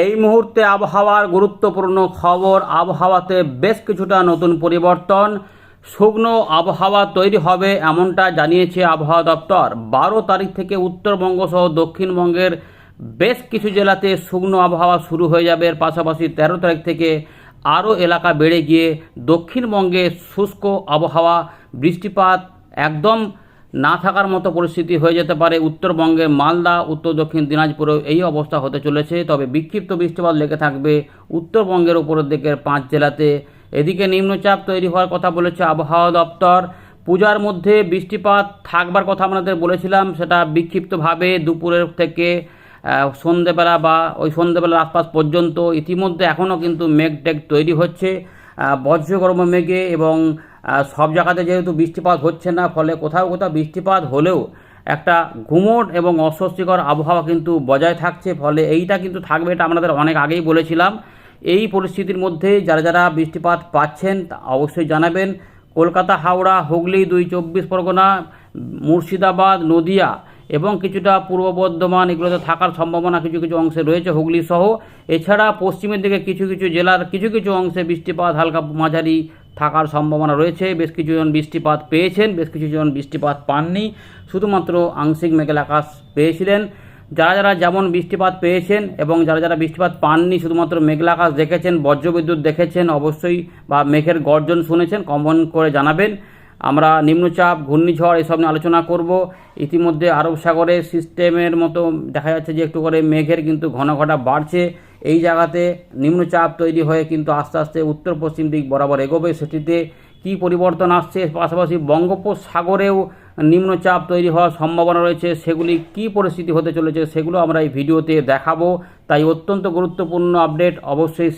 এই মুহূর্তে আবহাওয়ার গুরুত্বপূর্ণ খবর, আবহাওয়াতে বেশ কিছুটা নতুন পরিবর্তন। শুকনো আবহাওয়া তৈরি হবে এমনটা জানিয়েছে আবহাওয়া দপ্তর। বারো তারিখ থেকে উত্তরবঙ্গ সহ দক্ষিণবঙ্গের বেশ কিছু জেলাতে শুকনো আবহাওয়া শুরু হয়ে যাবে। এর পাশাপাশি তেরো তারিখ থেকে আরও এলাকা বেড়ে গিয়ে দক্ষিণবঙ্গে শুষ্ক আবহাওয়া বৃষ্টিপাত একদম না থাকার মতো পরিস্থিতি হয়ে যেতে পারে। উত্তরবঙ্গের মালদা উত্তর দক্ষিণ দিনাজপুরেও এই অবস্থা হতে চলেছে। তবে বিক্ষিপ্ত বৃষ্টিপাত লেগে থাকবে উত্তরবঙ্গের উপরের দিকের পাঁচ জেলাতে। এদিকে নিম্নচাপ তৈরি হওয়ার কথা বলেছে আবহাওয়া দপ্তর। পূজার মধ্যে বৃষ্টিপাত থাকবার কথা আমাদের বলেছিলাম সেটা বিক্ষিপ্তভাবে দুপুরের থেকে সন্ধেবেলা বা ওই সন্ধেবেলার আশপাশ পর্যন্ত। ইতিমধ্যে এখনও কিন্তু মেঘ টেঘ তৈরি হচ্ছে। আহ, বজ্রগর্ম মেঘে এবং সব জায়গাতে যেহেতু বৃষ্টিপাত হচ্ছে না, ফলে কোথাও কোথাও বৃষ্টিপাত হলেও একটা ঘুমট এবং অস্বস্তিকর আবহাওয়া কিন্তু বজায় থাকছে, ফলে এইটা কিন্তু থাকবে এটা আমাদের অনেক আগেই বলেছিলাম। এই পরিস্থিতির মধ্যে যারা যারা বৃষ্টিপাত পাচ্ছেন অবশ্যই জানাবেন। কলকাতা, হাওড়া, হুগলি, দুই চব্বিশ পরগনা, মুর্শিদাবাদ, নদিয়া এবং কিছুটা পূর্ব বর্ধমান এগুলোতে থাকার সম্ভাবনা কিছু কিছু অংশে রয়েছে হুগলি সহ এছাড়া পশ্চিমের দিকে কিছু কিছু জেলার কিছু কিছু অংশে বৃষ্টিপাত, হালকা মাঝারি থাকার সম্ভাবনা রয়েছে। বেশ কিছুজন বৃষ্টিপাত পেয়েছেন, বেশ কিছুজন বৃষ্টিপাত পাননি। শুধুমাত্র আংশিক মেঘেল আকাশ পেয়েছিলেন। যারা যারা যেমন বৃষ্টিপাত পেয়েছেন এবং যারা যারা বৃষ্টিপাত পাননি, শুধুমাত্র মেঘলা আকাশ দেখেছেন, বজ্রবিদ্যুৎ দেখেছেন, অবশ্যই বা মেঘের গর্জন শুনেছেন কমেন্ট করে জানাবেন। আমরা নিম্নচাপ, ঘূর্ণিঝড় এসব নিয়ে আলোচনা করব। ইতিমধ্যে আরব সাগরের সিস্টেমের মতো দেখা যাচ্ছে যে একটু করে মেঘের কিন্তু ঘন ঘটা বাড়ছে। এই জায়গাতে নিম্নচাপ তৈরি হয়ে কিন্তু আস্তে আস্তে উত্তর পশ্চিম দিক বরাবর এগোবে। সেটিতে কী পরিবর্তন আসছে? পাশাপাশি বঙ্গোপসাগরেও নিম্নচাপ তৈরি হওয়ার সম্ভাবনা রয়েছে। সেগুলি কী পরিস্থিতি হতে চলেছে সেগুলো আমরা এই ভিডিওতে দেখাবো। তাই অত্যন্ত গুরুত্বপূর্ণ আপডেট অবশ্যই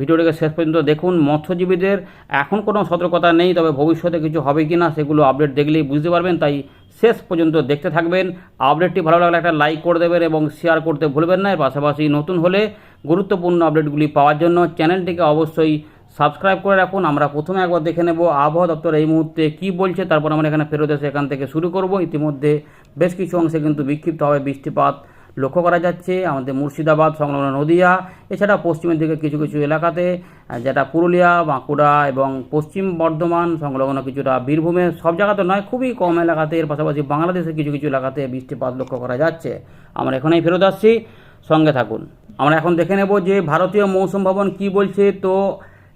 ভিডিওটিকে শেষ পর্যন্ত দেখুন। মৎস্যজীবীদের এখন কোনো সতর্কতা নেই, তবে ভবিষ্যতে কিছু হবে কি না সেগুলো আপডেট দেখলেই বুঝতে পারবেন। তাই শেষ পর্যন্ত দেখতে থাকবেন। আপডেটটি ভালো লাগলে একটা লাইক করে দেবেন এবং শেয়ার করতে ভুলবেন না। পাশাপাশি নতুন হলে গুরুত্বপূর্ণ আপডেটগুলি পাওয়ার জন্য চ্যানেলটিকে অবশ্যই সাবস্ক্রাইব করে রাখুন। আমরা প্রথমে একবার দেখে নেব আবহাওয়া দপ্তর এই মুহূর্তে কী বলছে, তারপর আমরা এখানে ফেরত এসে এখান থেকে শুরু করব। ইতিমধ্যে বেশ কিছু অংশে কিন্তু বিক্ষিপ্তভাবে বৃষ্টিপাত লক্ষ্য করা যাচ্ছে। আমাদের মুর্শিদাবাদ, সংলগ্ন নদিয়া, এছাড়া পশ্চিমের দিকে কিছু কিছু এলাকাতে, যেটা পুরুলিয়া, বাঁকুড়া এবং পশ্চিম বর্ধমান, সংলগ্ন কিছুটা বীরভূমে, সব জায়গাতে নয়, খুবই কম এলাকাতে, এর পাশাপাশি বাংলাদেশের কিছু কিছু এলাকাতে বৃষ্টিপাত লক্ষ্য করা যাচ্ছে। আমরা এখানেই ফেরত আসছি। সঙ্গে থাকুন। আমরা এখন দেখে নেব যে ভারতীয় মৌসুম ভবন কি বলছে। তো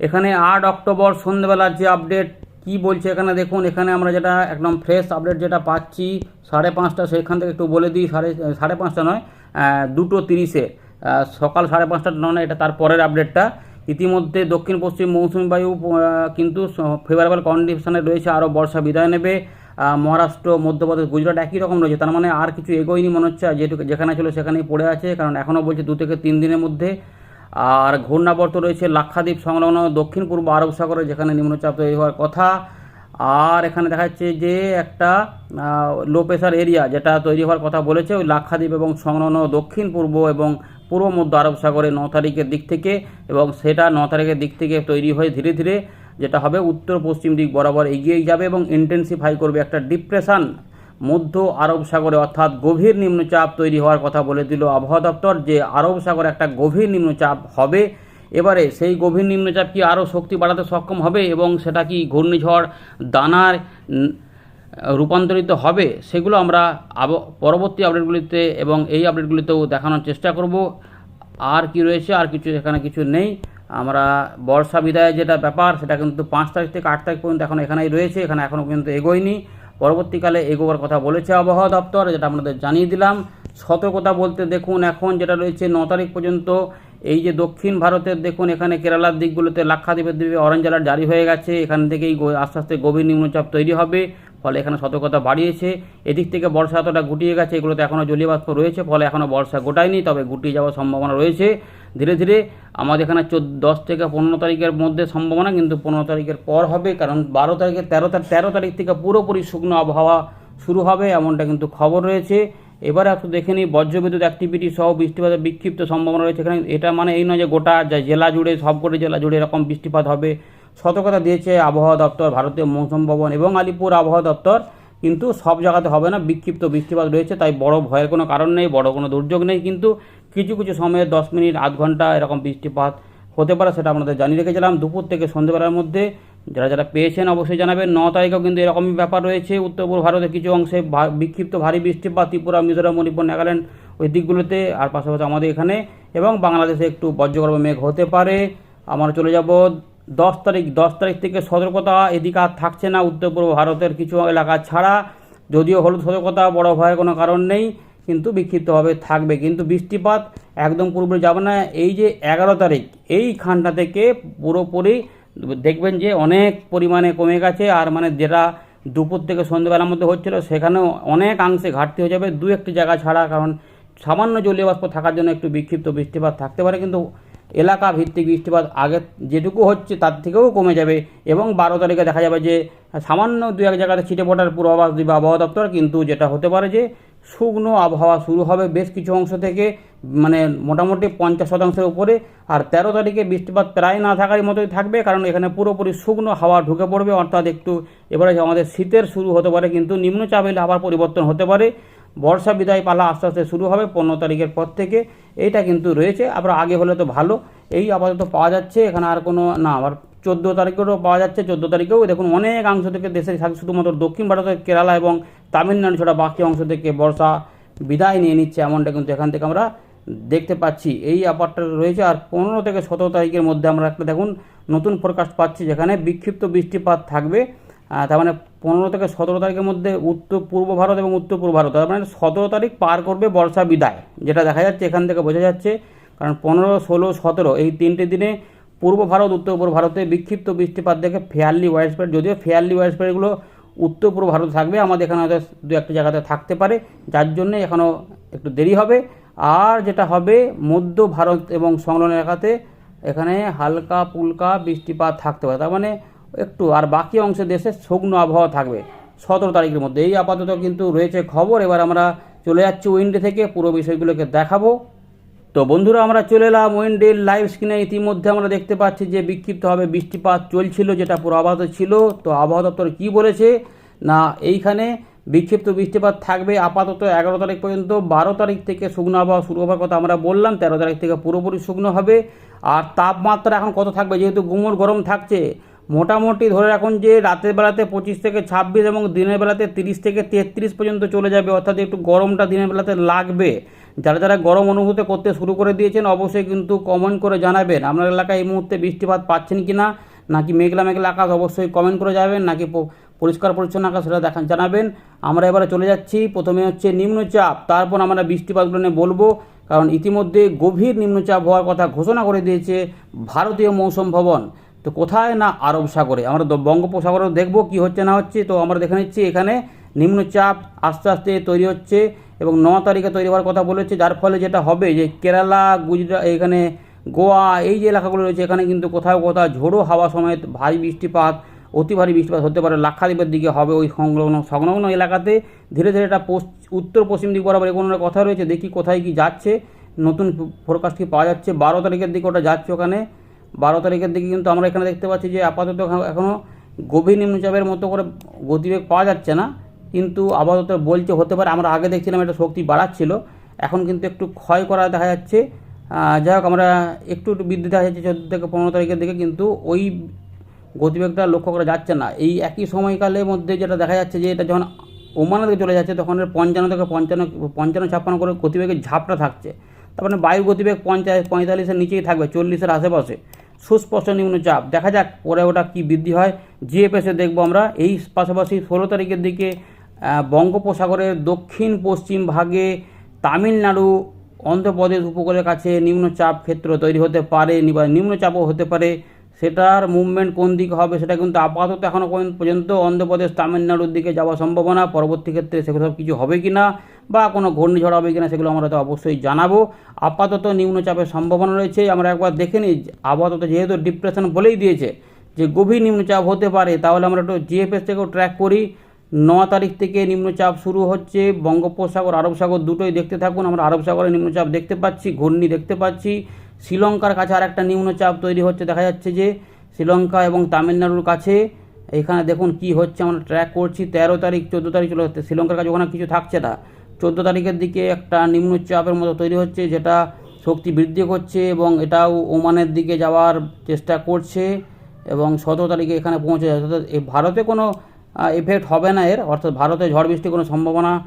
এখানে আট অক্টোবর সন্ধ্যেবেলার যে আপডেট, কি বলছে এখানে দেখুন, এখানে আমরা যেটা একদম ফ্রেশ আপডেট যেটা পাচ্ছি, সাড়ে পাঁচটা সেখান থেকে একটু বলে দিই, সাড়ে সাড়ে পাঁচটা নয় দুটো তিরিশে সকাল সাড়ে পাঁচটা নয়, এটা তার পরের আপডেটটা। ইতিমধ্যে দক্ষিণ পশ্চিম মৌসুমী বায়ু কিন্তু ফেভারেবল কন্ডিশনে রয়েছে, আরও বর্ষা বিদায় নেবে। মহারাষ্ট্র, মধ্যপ্রদেশ, গুজরাট একই রকম রয়েছে। তার মানে আর কিছু এগোয়নি মনে হচ্ছে। যেটুকু যেখানে ছিল সেখানেই পড়ে আছে। কারণ এখনও বলছে দু থেকে তিন দিনের মধ্যে। আর ঘূর্ণাবর্ত রয়েছে লাক্ষাদ্বীপ সংলগ্ন দক্ষিণ পূর্ব আরব সাগরে, যেখানে নিম্নচাপ তৈরি হওয়ার কথা। আর এখানে দেখা যাচ্ছে যে একটা লো প্রেশার এরিয়া যেটা তৈরি হওয়ার কথা বলেছে, ওই লাক্ষাদ্বীপ এবং সংলগ্ন দক্ষিণ পূর্ব এবং পূর্ব মধ্য আরব সাগরে ন তারিখের দিক থেকে এবং সেটা ন তারিখের দিক থেকে তৈরি হয়ে ধীরে ধীরে যেটা হবে উত্তর পশ্চিম দিক বরাবর এগিয়ে যাবে এবং ইন্টেন্সিফাই করবে একটা ডিপ্রেশন মধ্য আরব সাগরে, অর্থাৎ গভীর নিম্নচাপ তৈরি হওয়ার কথা বলে দিল আবহাওয়া দপ্তর যে আরব সাগরে একটা গভীর নিম্নচাপ হবে। এবারে সেই গভীর নিম্নচাপ কি আরও শক্তি বাড়াতে সক্ষম হবে এবং সেটা কি ঘূর্ণিঝড়, দানার রূপান্তরিত হবে সেগুলো আমরা পরবর্তী আপডেটগুলিতে এবং এই আপডেটগুলিতেও দেখানোর চেষ্টা করব। আর কি রয়েছে, আর কিছু এখানে কিছু নেই। আমরা বর্ষা বিদায়ের যেটা ব্যাপার, সেটা কিন্তু পাঁচ তারিখ থেকে আট তারিখ পর্যন্ত এখন এখানেই রয়েছে, এখানে এখনও পর্যন্ত এগোয়নি। পরবর্তীকালে এগোবার কথা বলেছে আবহাওয়া দপ্তর, যেটা আপনাদের জানিয়ে দিলাম। সতর্কতা বলতে দেখুন, এখন যেটা রয়েছে ন তারিখ পর্যন্ত, এই যে দক্ষিণ ভারতের দেখুন, এখানে কেরালার দিকগুলোতে লাক্ষাদ্বীপের দ্বীপে অরেঞ্জ অ্যালার্ট জারি হয়ে গেছে। এখান থেকেই আস্তে আস্তে গভীর নিম্নচাপ তৈরি হবে, ফলে এখানে সতর্কতা বাড়িয়েছে। এদিক থেকে বর্ষা এতটা গুটিয়ে গেছে, এগুলোতে এখনও জলীয় বাষ্প রয়েছে, ফলে এখনও বর্ষা গোটায়নি, তবে গুটিয়ে যাওয়ার সম্ভাবনা রয়েছে। ধীরে ধীরে আমাদের এখানে চোদ্দ, দশ থেকে পনেরো তারিখের মধ্যে সম্ভাবনা, কিন্তু পনেরো তারিখের পর হবে, কারণ বারো তারিখের তেরো তারিখ তেরো তারিখ থেকে পুরোপুরি শুকনো আবহাওয়া শুরু হবে, এমনটা কিন্তু খবর রয়েছে। এবারে একটু দেখে নিই, বজ্রবিদ্যুৎ অ্যাক্টিভিটি সহ বৃষ্টিপাতের বিক্ষিপ্ত সম্ভাবনা রয়েছে। এখানে এটা মানে এই নয় যে গোটা জেলা জুড়ে সবকটি জেলা জুড়ে এরকম বৃষ্টিপাত হবে। সতর্কতা দিয়েছে আবহাওয়া দপ্তর, ভারতীয় মৌসুম ভবন এবং আলিপুর আবহাওয়া দপ্তর, কিন্তু সব জায়গাতে হবে না, বিক্ষিপ্ত বৃষ্টিপাত রয়েছে, তাই বড় ভয়ের কোনো কারণ নেই, বড় কোনো দুর্যোগ নেই, কিন্তু কিছু কিছু সময়ে দশ মিনিট, আধ ঘণ্টা এরকম বৃষ্টিপাত হতে পারে সেটা আপনাদের জানিয়ে রেখেছিলাম। দুপুর থেকে সন্ধ্যেবেলার মধ্যে যারা যারা পেয়েছেন অবশ্যই জানাবেন। ন তারিখেও কিন্তু এরকমই ব্যাপার রয়েছে। উত্তর পূর্ব ভারতের কিছু অংশে বিক্ষিপ্ত ভারী বৃষ্টিপাত, ত্রিপুরা, মিজোরাম, মণিপুর, নাগাল্যান্ড ওই দিকগুলোতে আর পাশাপাশি আমাদের এখানে এবং বাংলাদেশে একটু বজ্রগর্ভ মেঘ হতে পারে। আমরা চলে যাব দশ তারিখ দশ তারিখ থেকে সতর্কতা এদিকে আর থাকছে না। উত্তর পূর্ব ভারতের কিছু এলাকা ছাড়া, যদিও হলুদ সতর্কতা, বড় ভয়ের কোনো কারণ নেই। কিন্তু বিক্ষিপ্তভাবে থাকবে। কিন্তু বৃষ্টিপাত একদম পুরোপুরি যাবে না। এই যে এগারো তারিখ এইখানটা থেকে পুরোপুরি দেখবেন যে অনেক পরিমাণে কমে গেছে। আর মানে যেটা দুপুর থেকে সন্ধ্যেবেলার মধ্যে হচ্ছিল, সেখানেও অনেকাংশে ঘাটতি হয়ে যাবে। দু একটি জায়গা ছাড়া, কারণ সামান্য জলীয় বাষ্প থাকার জন্য একটু বিক্ষিপ্ত বৃষ্টিপাত থাকতে পারে। কিন্তু এলাকা ভিত্তিক বৃষ্টিপাত আগে যেটুকু হচ্ছে, তার থেকেও কমে যাবে। এবং বারো তারিখে দেখা যাবে যে সামান্য দু এক জায়গাতে ছিটে পড়ার পূর্বাভাস দিবে আবহাওয়া দপ্তর। কিন্তু যেটা হতে পারে যে শুকনো আবহাওয়া শুরু হবে বেশ কিছু অংশ থেকে মানে মোটামুটি পঞ্চাশ শতাংশের উপরে, আর তেরো তারিখে বৃষ্টিপাত প্রায় না থাকার মতোই থাকবে, কারণ এখানে পুরোপুরি শুকনো হাওয়া ঢুকে পড়বে, অর্থাৎ একটু এবারে আমাদের শীতের শুরু হতে পারে, কিন্তু নিম্নচাপ এলে আবার পরিবর্তন হতে পারে। বর্ষা বিদায় পালা আস্তে আস্তে শুরু হবে পনেরো তারিখের পর থেকে, এইটা কিন্তু রয়েছে, আবার আগে হলে তো ভালো, এই আপাতত পাওয়া যাচ্ছে, এখানে আর কোনো, না, আবার চোদ্দ তারিখেরও পাওয়া যাচ্ছে, চোদ্দ তারিখেও। দেখুন, অনেক অংশ থেকে দেশের শুধুমাত্র দক্ষিণ ভারতের কেরালা এবং তামিলনাড়ু ছাড়া বাকি অংশ থেকে বর্ষা বিদায় নিয়ে নিচ্ছে, এমনটা কিন্তু এখান থেকে আমরা দেখতে পাচ্ছি। এই ব্যাপারটা রয়েছে, আর পনেরো থেকে সতেরো তারিখের মধ্যে আমরা একটা দেখুন, নতুন ফোরকাস্ট পাচ্ছি, যেখানে বিক্ষিপ্ত বৃষ্টিপাত থাকবে। তার মানে পনেরো থেকে সতেরো তারিখের মধ্যে উত্তর পূর্ব ভারত এবং উত্তর পূর্ব ভারত, তার মানে সতেরো তারিখ পার করবে বর্ষা বিদায়, যেটা দেখা যাচ্ছে, এখান থেকে বোঝা যাচ্ছে। কারণ পনেরো, ষোলো, সতেরো এই তিনটে দিনে পূর্ব ভারত, উত্তর পূর্ব ভারতে বিক্ষিপ্ত বৃষ্টিপাত দেখে ফেয়ারলি ওয়াইড স্প্রেড যদিও ফেয়ারলি ওয়াইড স্প্রেডগুলো উত্তর পূর্ব ভারত থাকবে, আমাদের এখানে হয়তো দু একটা জায়গাতে থাকতে পারে, যার জন্যে এখনও একটু দেরি হবে। আর যেটা হবে, মধ্য ভারত এবং সংলগ্ন এলাকাতে এখানে হালকা পুলকা বৃষ্টিপাত থাকতে পারে। তার মানে একটু, আর বাকি অংশে দেশে শুকনো আবহাওয়া থাকবে। সতেরো তারিখের মধ্যে। এই আপাতত কিন্তু রয়েছে খবর। এবার আমরা চলে যাচ্ছি উইন্ডে থেকে। পুরো বিষয়গুলোকে দেখাবো। তো বন্ধুরা, আমরা চলে এলাম উইন্ডের লাইভ স্ক্রিনে ইতিমধ্যে আমরা দেখতে পাচ্ছি যে বিক্ষিপ্তভাবে বৃষ্টিপাত চলছিল, যেটা পুরো পূর্বাভাস ছিল। তো আবহাওয়া দপ্তর কী বলেছে? না, এইখানে বিক্ষিপ্ত বৃষ্টিপাত থাকবে আপাতত এগারো তারিখ পর্যন্ত। বারো তারিখ থেকে শুকনো আবহাওয়া শুরু হওয়ার কথা আমরা বললাম, তেরো তারিখ থেকে পুরোপুরি শুকনো হবে। আর তাপমাত্রা এখন কত থাকবে? যেহেতু গুমোট গরম থাকছে, মোটামুটি ধরে রাখুন যে রাতের বেলাতে পঁচিশ থেকে ছাব্বিশ এবং দিনের বেলাতে তিরিশ থেকে তেত্রিশ পর্যন্ত চলে যাবে। অর্থাৎ একটু গরমটা দিনের বেলাতে লাগবে। যারা যারা গরম অনুভূতি করতে শুরু করে দিয়েছেন, অবশ্যই কিন্তু কমেন্ট করে জানাবেন। আপনার এলাকায় এই মুহূর্তে বৃষ্টিপাত পাচ্ছেন কি না নাকি মেঘলা মেঘলা আকাশ অবশ্যই কমেন্ট করে যাবেন, নাকি পরিষ্কার পরিচ্ছন্ন আকাশ সেটা দেখান জানাবেন। আমরা এবারে চলে যাচ্ছি, প্রথমে হচ্ছে নিম্নচাপ। তারপর আমরা বৃষ্টিপাতগুলো নিয়ে বলব, কারণ ইতিমধ্যে গভীর নিম্নচাপ হওয়ার কথা ঘোষণা করে দিয়েছে ভারতীয় মৌসুম ভবন। তো কোথায় না আরব সাগরে? আমরা বঙ্গোপসাগরেও দেখব কি হচ্ছে না হচ্ছে। তো আমরা দেখে নিচ্ছি এখানে নিম্নচাপ আস্তে আস্তে তৈরি হচ্ছে। এবং ন তারিখে তৈরি হওয়ার কথা বলেছে, যার ফলে যেটা হবে যে কেরালা, গুজরাট, এখানে গোয়া, এই যে এলাকাগুলো রয়েছে, এখানে কিন্তু কোথাও কোথাও ঝোড়ো হাওয়া সমেত ভারী বৃষ্টিপাত, অতি ভারী বৃষ্টিপাত হতে পারে। লাক্ষাদ্বীপের দিকে হবে ওই সংলগ্ন সংলগ্ন এলাকাতে। ধীরে ধীরে এটা উত্তর পশ্চিম দিক বরাবর এগোনোর কথা রয়েছে, দেখি কোথায় কি যাচ্ছে। নতুন ফোরকাস্ট কি পাওয়া যাচ্ছে। বারো তারিখের দিকে ওটা যাচ্ছে ওখানে। বারো তারিখের দিকে কিন্তু আমরা এখানে দেখতে পাচ্ছি যে আপাতত এখনও গভীর নিম্নচাপের মতো করে গতিবেগ পাওয়া যাচ্ছে না। কিন্তু আপাতত বলছে, হতে পারে আমরা আগে দেখছিলাম এটা শক্তি বাড়াচ্ছিল, এখন কিন্তু একটু ক্ষয় করা দেখা যাচ্ছে। যাই হোক, আমরা একটু একটু বৃদ্ধি দেখা যাচ্ছে চোদ্দ থেকে পনেরো তারিখের দিকে, কিন্তু ওই গতিবেগটা লক্ষ্য করা যাচ্ছে না। এই একই সময়কালের মধ্যে যেটা দেখা যাচ্ছে যে এটা যখন ওমানের দিকে চলে যাচ্ছে, তখন পঞ্চান্ন থেকে পঞ্চান্ন পঞ্চান্ন ছাপ্পান্ন করে গতিবেগের ঝাপটা থাকছে। তার মানে বায়ু গতিবেগ পঞ্চাশ, পঁয়তাল্লিশের নিচেই থাকবে, চল্লিশের আশেপাশে। সুস্পষ্ট নিম্নচাপ দেখা যাক পরে ওটা কি বৃদ্ধি হয়। জিএফএসে দেখব আমরা। এই পাশাপাশি ষোলো তারিখের দিকে বঙ্গোপসাগরের দক্ষিণ পশ্চিম ভাগে তামিলনাড়ু, অন্ধ্রপ্রদেশ উপকূলের কাছে নিম্নচাপ ক্ষেত্র তৈরি হতে পারে নিম্নচাপও হতে পারে। সেটার মুভমেন্ট কোন দিকে হবে সেটা কিন্তু আপাতত এখনও পর্যন্ত অন্ধ্রপ্রদেশ, তামিলনাড়ুর দিকে যাওয়ার সম্ভাবনা। পরবর্তী ক্ষেত্রে সেগুলো সব কিছু হবে কি না বা কোনো ঘূর্ণিঝড় হবে কি না সেগুলো আমরা তো অবশ্যই জানাব। আপাতত নিম্নচাপের সম্ভাবনা রয়েছে। আমরা একবার দেখে নিই, আপাতত যেহেতু ডিপ্রেশন বলেই দিয়েছে যে গভীর নিম্নচাপ হতে পারে, তাহলে আমরা একটু জিএফএস থেকেও ট্র্যাক করি। ন তারিখ থেকে নিম্নচাপ শুরু হচ্ছে। বঙ্গোপসাগর আরব সাগর দুটোই দেখতে থাকুন। আমরা আরব সাগরে নিম্নচাপ দেখতে পাচ্ছি, ঘূর্ণি দেখতে পাচ্ছি। শ্রীলঙ্কার কাছে আর একটা নিম্নচাপ তৈরি হচ্ছে। দেখা যাচ্ছে যে শ্রীলঙ্কা এবং তামিলনাড়ুর কাছে এখানে দেখুন কি হচ্ছে। আমরা ট্র্যাক করছি, তেরো তারিখ, চোদ্দ তারিখ চলে হচ্ছে শ্রীলঙ্কার কাছে ওখানে কিছু থাকছে না। চোদ্দ তারিখের দিকে একটা নিম্নচাপের মতো তৈরি হচ্ছে, যেটা শক্তি বৃদ্ধি করছে এবং এটাও ওমানের দিকে যাওয়ার চেষ্টা করছে এবং সতেরো তারিখে এখানে পৌঁছে অর্থাৎ ভারতে কোনো এফেক্ট হবে না এর। অর্থাৎ ভারতে ঝড় বৃষ্টির কোনো সম্ভাবনা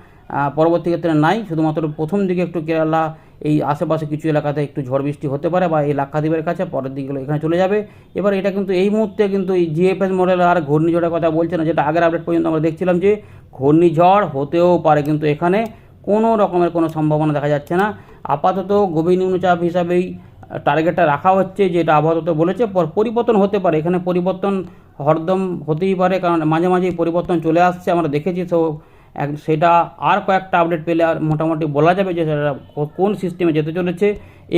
পরবর্তী ক্ষেত্রে নাই। শুধুমাত্র প্রথম দিকে একটু কেরালা, এই আশেপাশে কিছু এলাকাতে একটু ঝড় বৃষ্টি হতে পারে বা এই লাক্ষাদ্বীপের কাছে, পরের দিকগুলো এখানে চলে যাবে। এবার এটা কিন্তু এই মুহূর্তে কিন্তু এই জিএফএস মডেল আর ঘূর্ণিঝড়ের কথা বলছে না, যেটা আগের আপডেট পর্যন্ত আমরা দেখছিলাম যে ঘূর্ণিঝড় হতেও পারে। কিন্তু এখানে কোনো রকমের কোনো সম্ভাবনা দেখা যাচ্ছে না। আপাতত গভীর নিম্নচাপ হিসাবেই টার্গেটটা রাখা হচ্ছে, যেটা আপাতত বলেছে। পর- পরিবর্তন হতে পারে। এখানে পরিবর্তন হরদম হতেই পারে, কারণ মাঝে মাঝেই পরিবর্তন চলে আসছে, আমরা দেখেছি, তো এক, সেটা আর কয়েকটা আপডেট পেলে আর মোটামুটি বলা যাবে যে সেটা কোন সিস্টেমে যেতে চলেছে।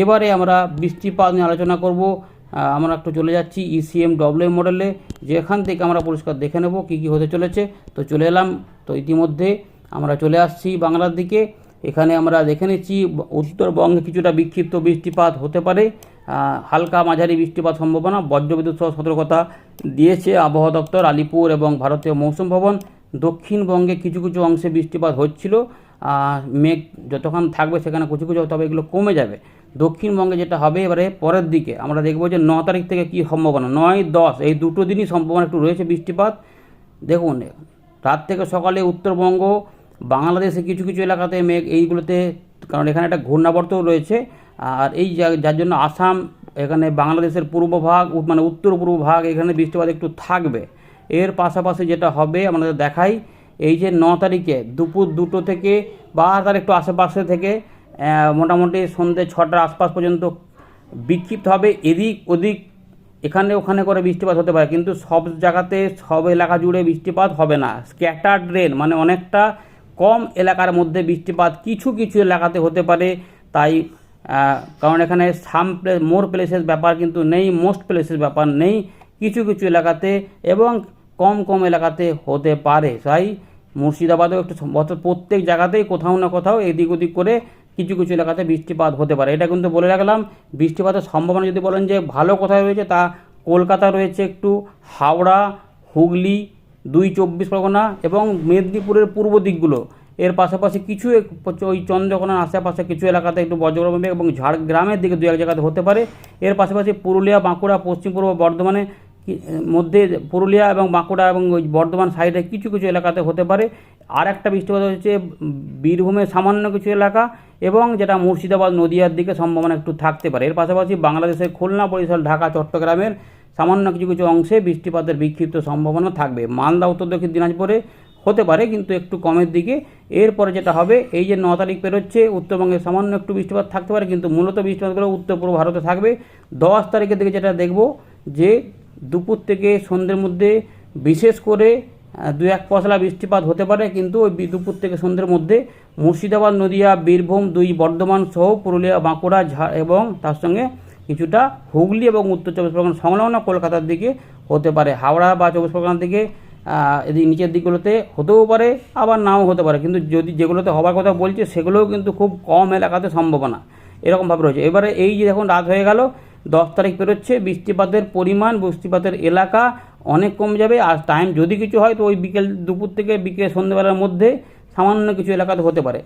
এবারে আমরা বৃষ্টিপাত নিয়ে আলোচনা করব আমরা একটু চলে যাচ্ছি ইসিএম ডব্লিউ মডেলে যেখান থেকে আমরা পরিষ্কার দেখে নেব কী কী হতে চলেছে। তো চলে এলাম, তো ইতিমধ্যে আমরা চলে আসছি বাংলার দিকে, এখানে আমরা দেখে নিচ্ছি, উত্তরবঙ্গে কিছুটা বিক্ষিপ্ত বৃষ্টিপাত হতে পারে হালকা মাঝারি বৃষ্টিপাত সম্ভাবনা, বজ্রবিদ্যুৎ সহ সতর্কতা দিয়েছে আবহাওয়া দপ্তর, আলিপুর এবং ভারতীয় মৌসুম ভবন। দক্ষিণবঙ্গে কিছু কিছু অংশে বৃষ্টিপাত হচ্ছিল। মেঘ যতক্ষণ থাকবে সেখানে কিছু কিছু তবে এগুলো কমে যাবে। দক্ষিণবঙ্গে যেটা হবে, এবারে পরের দিকে। আমরা দেখব যে ন তারিখ থেকে কী সম্ভাবনা। নয়, দশ, এই দুটো দিনই সম্ভাবনা একটু রয়েছে বৃষ্টিপাত। দেখুন, রাত থেকে সকালে উত্তরবঙ্গ, বাংলাদেশে কিছু কিছু এলাকাতে মেঘ, এইগুলোতে, কারণ এখানে একটা ঘূর্ণাবর্তও রয়েছে। আর এই যার জন্য আসাম এখানে বাংলাদেশের পূর্ব ভাগ মানে উত্তর পূর্ব ভাগ এখানে বৃষ্টিপাত একটু থাকবে। এর পাশাপাশি যেটা হবে, আমাদের দেখাই, এই যে ন তারিখে দুপুর দুটো থেকে বা তার একটু আশেপাশে থেকে মোটামুটি সন্ধ্যে ছটার আশপাশ পর্যন্ত বিক্ষিপ্ত হবে। এদিক ওদিক এখানে ওখানে করে বৃষ্টিপাত হতে পারে, কিন্তু সব জায়গাতে, সব এলাকা জুড়ে বৃষ্টিপাত হবে না। স্ক্যাটার্ড রেন মানে অনেকটা কম এলাকার মধ্যে বৃষ্টিপাত কিছু কিছু এলাকাতে হতে পারে। তাই কারণ এখানে সাম প্লেস মোর প্লেসের ব্যাপার কিন্তু নেই মোস্ট প্লেসের ব্যাপার নেই, কিছু কিছু এলাকাতে এবং কম কম এলাকাতে হতে পারে। তাই মুর্শিদাবাদেও একটু প্রত্যেক জায়গাতেই কোথাও না কোথাও এদিক ওদিক করে কিছু কিছু এলাকাতে বৃষ্টিপাত হতে পারে। এটা কিন্তু বলে রাখলাম, বৃষ্টিপাতের সম্ভাবনা যদি বলেন যে ভালো কোথায় রয়েছে তা কলকাতা রয়েছে একটু হাওড়া, হুগলি, দুই চব্বিশ পরগনা এবং মেদিনীপুরের পূর্ব দিকগুলো। এর পাশাপাশি কিছু ওই চন্দ্রকোনার আশেপাশে কিছু এলাকাতে একটু বজ্রগর্ভ এবং ঝাড়গ্রামের দিকে দু এক জায়গাতে হতে পারে। এর পাশাপাশি পুরুলিয়া, বাঁকুড়া, পশ্চিম পূর্ব বর্ধমানে মধ্যে পুরুলিয়া এবং বাঁকুড়া এবং ওই বর্ধমান সাইডে কিছু কিছু এলাকাতে হতে পারে। আর একটা বৃষ্টিপাত হচ্ছে বীরভূমের সামান্য কিছু এলাকা এবং যেটা মুর্শিদাবাদ, নদিয়ার দিকে সম্ভাবনা একটু থাকতে পারে। এর পাশাপাশি বাংলাদেশের খুলনা বরিশাল, ঢাকা, চট্টগ্রামের সামান্য কিছু কিছু অংশে বৃষ্টিপাতের বিক্ষিপ্ত সম্ভাবনা থাকবে। মালদা, উত্তর দক্ষিণ দিনাজপুরে হতে পারে, কিন্তু একটু কমের দিকে। এরপরে যেটা হবে, এই যে ন তারিখ পেরোচ্ছে উত্তরবঙ্গে সামান্য একটু বৃষ্টিপাত থাকতে পারে, কিন্তু মূলত বৃষ্টিপাতগুলো উত্তর পূর্ব ভারতে থাকবে। দশ তারিখের দিকে যেটা দেখব, যে দুপুর থেকে সন্ধ্যের মধ্যে বিশেষ করে দু এক পশলা বৃষ্টিপাত হতে পারে, কিন্তু ওই দুপুর থেকে সন্ধ্যের মধ্যে মুর্শিদাবাদ, নদিয়া, বীরভূম, দুই বর্ধমান সহ পুরুলিয়া, বাঁকুড়া ঝা এবং তার সঙ্গে কিছুটা হুগলি এবং উত্তর চব্বিশ পরগনা, সংলগ্ন কলকাতার দিকে হতে পারে। হাওড়া বা চব্বিশ পরগনার দিকে এদিক নিচের দিকগুলোতে হতেও পারে, আবার নাও হতে পারে। কিন্তু যদি যেগুলোতে হবার কথা বলছে, সেগুলোও কিন্তু খুব কম এলাকাতে সম্ভাবনা। এরকমভাবে রয়েছে। এবারে এই যে দেখুন, রাত হয়ে গেল, দশ তারিখ পেরোচ্ছে বৃষ্টিপাতের পরিমাণ, বৃষ্টিপাতের এলাকা অনেক কম যাবে। আর টাইম যদি কিছু হয়, তো ওই বিকেল দুপুর থেকে বিকেল সন্ধ্যেবেলার মধ্যে সামান্য কিছু এলাকাতে হতে পারে।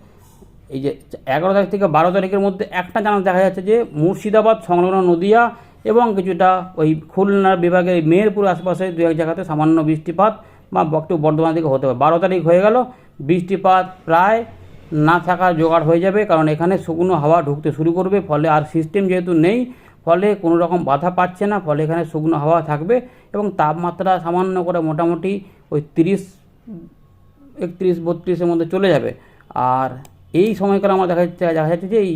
এই যে এগারো তারিখ থেকে বারো তারিখের মধ্যে একটা জানা দেখা যাচ্ছে যে, মুর্শিদাবাদ, সংলগ্ন নদিয়া এবং কিছুটা ওই খুলনা বিভাগের মেহেরপুর আশপাশে দু এক জায়গাতে সামান্য বৃষ্টিপাত বা একটু বর্ধমান দিকে হতে পারে। বারো তারিখ হয়ে গেল, বৃষ্টিপাত প্রায় না থাকার জোগাড় হয়ে যাবে, কারণ এখানে শুকনো হাওয়া ঢুকতে শুরু করবে, ফলে আর সিস্টেম যেহেতু নেই, ফলে কোনো রকম বাধা পাচ্ছে না, ফলে এখানে শুকনো হাওয়া থাকবে এবং তাপমাত্রা সামান্য করে মোটামুটি ওই তিরিশ, একত্রিশ, বত্রিশের মধ্যে চলে যাবে। আর এই সময়কালে আমরা দেখা যাচ্ছে দেখা যাচ্ছে যে এই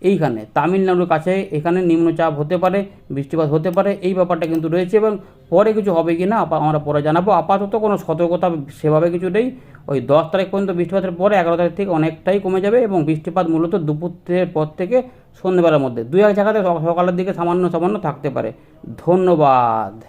এইখানে। তামিলনাড়ুর কাছে এখানে নিম্নচাপ হতে পারে, বৃষ্টিপাত হতে পারে, এই ব্যাপারটা কিন্তু রয়েছে এবং পরে কিছু হবে কি না আমরা পরে জানাব। আপাতত কোনো সতর্কতা সেভাবে কিছু নেই। ওই দশ তারিখ পর্যন্ত বৃষ্টিপাতের পরে এগারো তারিখ থেকে অনেকটাই কমে যাবে এবং বৃষ্টিপাত মূলত দুপুরের পর থেকে সন্ধ্যেবেলার মধ্যে। দু এক জায়গাতে সক- সকালের দিকে সামান্য সামান্য থাকতে পারে। ধন্যবাদ।